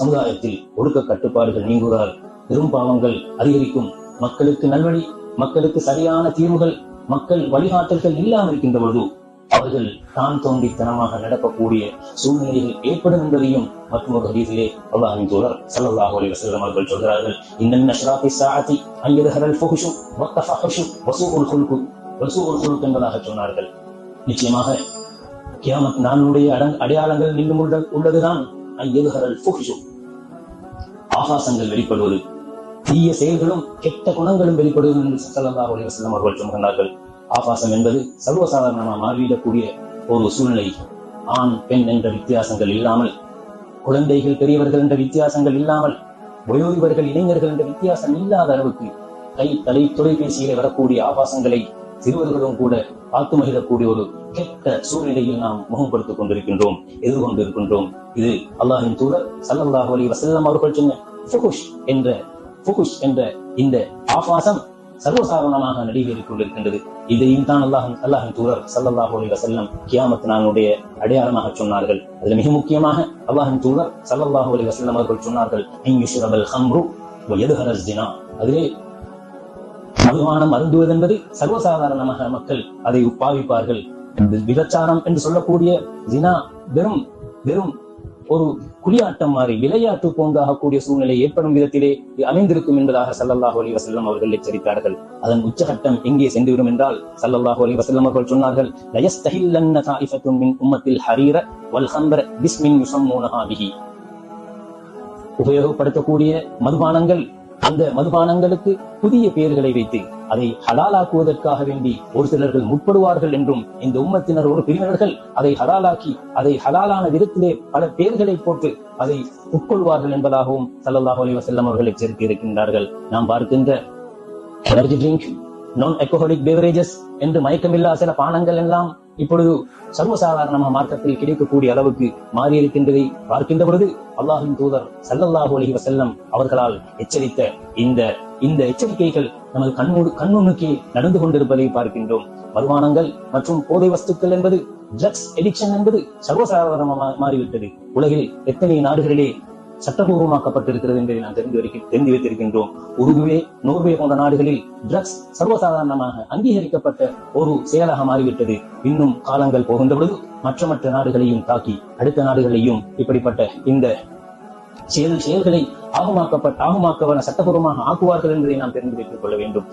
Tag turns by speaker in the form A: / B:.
A: சமுதாயத்தில் ஒழுக்க கட்டுப்பாடுகள் நீங்குவதால் பெரும் பாவங்கள் அதிகரிக்கும். மக்களுக்கு நல்வழி மக்களுக்கு சரியான தீர்வுகள் மக்கள் வழிகாட்டல்கள் இல்லாமல் இருக்கின்ற பொழுது அவர்கள் தான் தோண்டித்தனமாக நடக்கக்கூடிய சூழ்நிலைகள் ஏற்படும் என்பதையும் மற்றொரு ஒரு ஹதீஸிலே அல்லாஹின் தோழர் ஸல்லல்லாஹு அலைஹி வஸல்லம் அவர்கள் சொல்கிறார்கள். இன்னன் அஷ்ராத்தி ஸாஅத்தி அன் ஃபஹுஷு வத்தஃபஹுஷு வசூஉல் குல்கு வசூஉல் குல்கு என்பதாக சொன்னார்கள். நிச்சயமாக கியாமத் நானுடைய அடங் அடையாளங்கள் இன்னும் உள்ளதுதான். அன் யதஹரல் ஃபுஹுஷு. ஆகாசங்கள் வெளிப்படுவது. தீய செயல்களும் கெட்ட குணங்களும் வெளிப்படுவது என்று ஸல்லல்லாஹு அலைஹி வஸல்லம் அவர்கள் சொல்கிறார்கள். ஆபாசம் என்பது சர்வசாதாரணமாக மாறிவிடக்கூடிய ஒரு சூழ்நிலை. ஆண் பெண் என்ற வித்தியாசங்கள் இல்லாமல் குழந்தைகள் பெரியவர்கள் என்ற வித்தியாசங்கள் இல்லாமல் வயோதிபர்கள் இளைஞர்கள் என்ற வித்தியாசம் இல்லாத அளவுக்கு கை தலை தொலைபேசியிலே வரக்கூடிய ஆபாசங்களை சிறுவர்களும் கூட பார்த்து மகிழக்கூடிய ஒரு கெட்ட சூழ்நிலையில் நாம் முகப்படுத்திக் கொண்டிருக்கின்றோம் எதிர்கொண்டிருக்கின்றோம். இது அல்லாஹின் தூதர் சல்லாஹ் அலி வஸல்லம் அவர்கள் சொன்ன ஃபுகுஷ் என்ற ஃபுகுஷ் என்ற இந்த ஆபாசம் சர்வசாதாரணமாக நடைபெறிக் கொண்டிருக்கின்றது. இதையும் தான் அல்லாஹ் அல்லாஹின் தூதர் சல்லல்லாஹு அலி வசல்லம் கியாமத் நானுடைய அடையாளமாக சொன்னார்கள். அதுல மிக முக்கியமாக அல்லாஹின் தூதர் சல்லல்லாஹு அலி வசல்லம் அவர்கள் சொன்னார்கள் அதிலே மதுபானம் அருந்துவது என்பது சர்வசாதாரணமாக மக்கள் அதை பாவிப்பார்கள் விபச்சாரம் என்று சொல்லக்கூடிய ஜினா வெறும் வெறும் ஒரு குளியாட்டம் மாறி விளையாட்டு போன்றாகக்கூடிய சூழ்நிலை ஏற்படும் விதத்திலே அமைந்திருக்கும் என்பதாக சல்லல்லாஹு அலி வசல்லம் அவர்கள் எச்சரித்தார்கள். அதன் உச்சகட்டம் எங்கே சென்றுவிடும் என்றால் சல்லல்லாஹு அலி வசல்லம் அவர்கள் சொன்னார்கள் லயஸ்தஹில்லன்ன தாயிஃபத்தும் மின் உம்மத்தில் ஹரீர வல் ஹம்பர பிஸ்மின் யுஸம்மூனஹா பிஹி. உபயோகப்படுத்தக்கூடிய மதுபானங்கள் அந்த மதுபானங்களுக்கு புதிய பெயர்களை வைத்து அதை ஹலாலாக்குவதற்காக வேண்டி ஒரு சிலர்கள் முற்படுவார்கள் என்றும் இந்த உம்மத்தினர் ஒரு பிரிவினர்கள் அதை ஹலாலாக்கி அதை ஹலாலான விதத்திலே பல பெயர்களை போட்டு அதை உட்கொள்வார்கள் என்பதாகவும் சல்லாஹ் அலி வசல்லம் அவர்கள் எச்சரித்து இருக்கின்றார்கள் நாம் பார்க்கின்ற எனர்ஜி ட்ரிங்க் நான் alcoholic பெவரேஜஸ் என்று மயக்கமில்லா சில பானங்கள் எல்லாம் இப்பொழுது சர்வசாதாரணமாக மார்க்கத்தில் கிடைக்கக்கூடிய அளவுக்கு மாறி இருக்கின்றதை பார்க்கின்ற பொழுது அல்லாஹின் தூதர் சல்லல்லாஹு அலைஹி வசல்லம் அவர்களால் எச்சரித்த இந்த இந்த எச்சரிக்கைகள் நமது கண்மூடு கண்முன்னுக்கே நடந்து கொண்டிருப்பதை பார்க்கின்றோம். வருமானங்கள் மற்றும் போதை வஸ்துக்கள் என்பது ட்ரக்ஸ் எடிக்ஷன் என்பது சர்வசாதாரணமாக மாறிவிட்டது. உலகில் எத்தனை நாடுகளிலே சட்டபூர்வமாக்கப்பட்டிருக்கிறது என்பதை நாம் தெரிந்து வைக்க தெரிந்து வைத்திருக்கின்றோம். உருகுவே நோர்வே போன்ற நாடுகளில் ட்ரக்ஸ் சர்வசாதாரணமாக அங்கீகரிக்கப்பட்ட ஒரு செயலாக மாறிவிட்டது. இன்னும் காலங்கள் போகின்ற பொழுது மற்ற மற்ற நாடுகளையும் தாக்கி அடுத்த நாடுகளையும் இப்படிப்பட்ட இந்த செயல் செயல்களை ஆகமாக்கப்பட்ட ஆகமாக்கவன சட்டபூர்வமாக ஆக்குவார்கள் என்பதை நாம் தெரிந்து வைத்துக் கொள்ள வேண்டும்.